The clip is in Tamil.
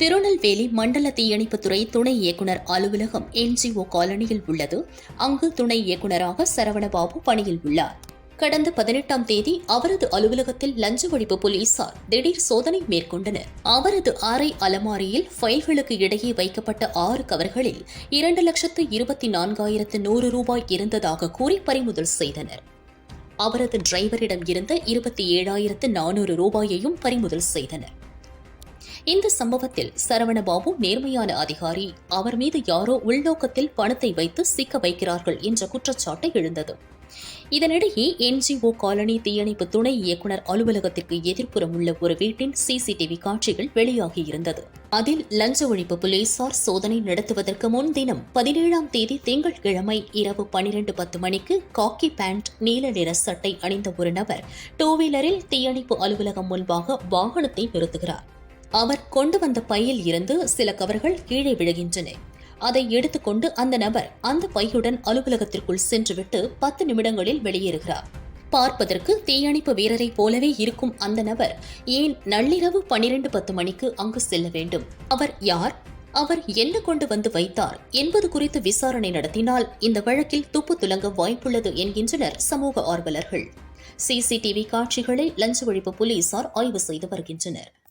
திருநெல்வேலி மண்டல தீயணைப்புத்துறை துணை இயக்குநர் அலுவலகம் என்ஜிஓ காலனியில் உள்ளது. அங்கு துணை இயக்குனராக சரவணபாபு பணியில் உள்ளார். கடந்த பதினெட்டாம் தேதி அவரது அலுவலகத்தில் லஞ்ச ஒழிப்பு போலீசார் திடீர் சோதனை மேற்கொண்டனர். அவரது அறை அலமாரியில் ஃபைல்களுக்கு இடையே வைக்கப்பட்ட ஆறு கவர்களில் இரண்டு லட்சத்து இருபத்தி நான்காயிரத்து நூறு ரூபாய் இருந்ததாக கூறி பறிமுதல் செய்தனர். அவரது டிரைவரிடம் இருந்த இருபத்தி ஏழாயிரத்து நானூறு ரூபாயையும் பறிமுதல் செய்தனர். இந்த சம்பவத்தில் சரவணபாபு நேர்மையான அதிகாரி. அவர் மீது யாரோ உள்நோக்கத்தில் பணத்தை வைத்து சிக்க வைக்கிறார்கள் என்ற குற்றச்சாட்டு எழுந்தது. இதனிடையே என்ஜிஓ காலனி தீயணைப்பு துணை இயக்குனர் அலுவலகத்திற்கு எதிர்ப்புறம் உள்ள ஒரு வீட்டின் சிசிடிவி காட்சிகள் வெளியாகியிருந்தது அதில் லஞ்ச ஒழிப்பு போலீசார் சோதனை நடத்துவதற்கு முன் தினம் பதினேழாம் தேதி திங்கட்கிழமை இரவு பனிரெண்டு பத்து மணிக்கு காக்கி பேண்ட் நீல நிற சட்டை அணிந்த ஒரு நபர் டூ வீலரில் தீயணைப்பு அலுவலகம் முன்பாக வாகனத்தை நிறுத்துகிறார். அவர் கொண்டு வந்த பையில் இருந்து சில கவர்கள் கீழே விழுகின்றன. அதை எடுத்துக்கொண்டு அந்த நபர் அந்த பையுடன் அலுவலகத்திற்குள் சென்றுவிட்டு பத்து நிமிடங்களில் வெளியேறுகிறார். பார்ப்பதற்கு தீயணைப்பு வீரரைப் போலவே இருக்கும் அந்த நபர் ஏன் நள்ளிரவு பனிரெண்டு பத்து மணிக்கு அங்கு செல்ல வேண்டும்? அவர் யார்? அவர் என்ன கொண்டு வந்து வைத்தார்? என்பது குறித்து விசாரணை நடத்தினால் இந்த வழக்கில் துப்பு துலங்க வாய்ப்புள்ளது என்கின்றனர் சமூக ஆர்வலர்கள். சிசிடிவி காட்சிகளை லஞ்ச ஒழிப்பு போலீசார் ஆய்வு செய்து வருகின்றனர்.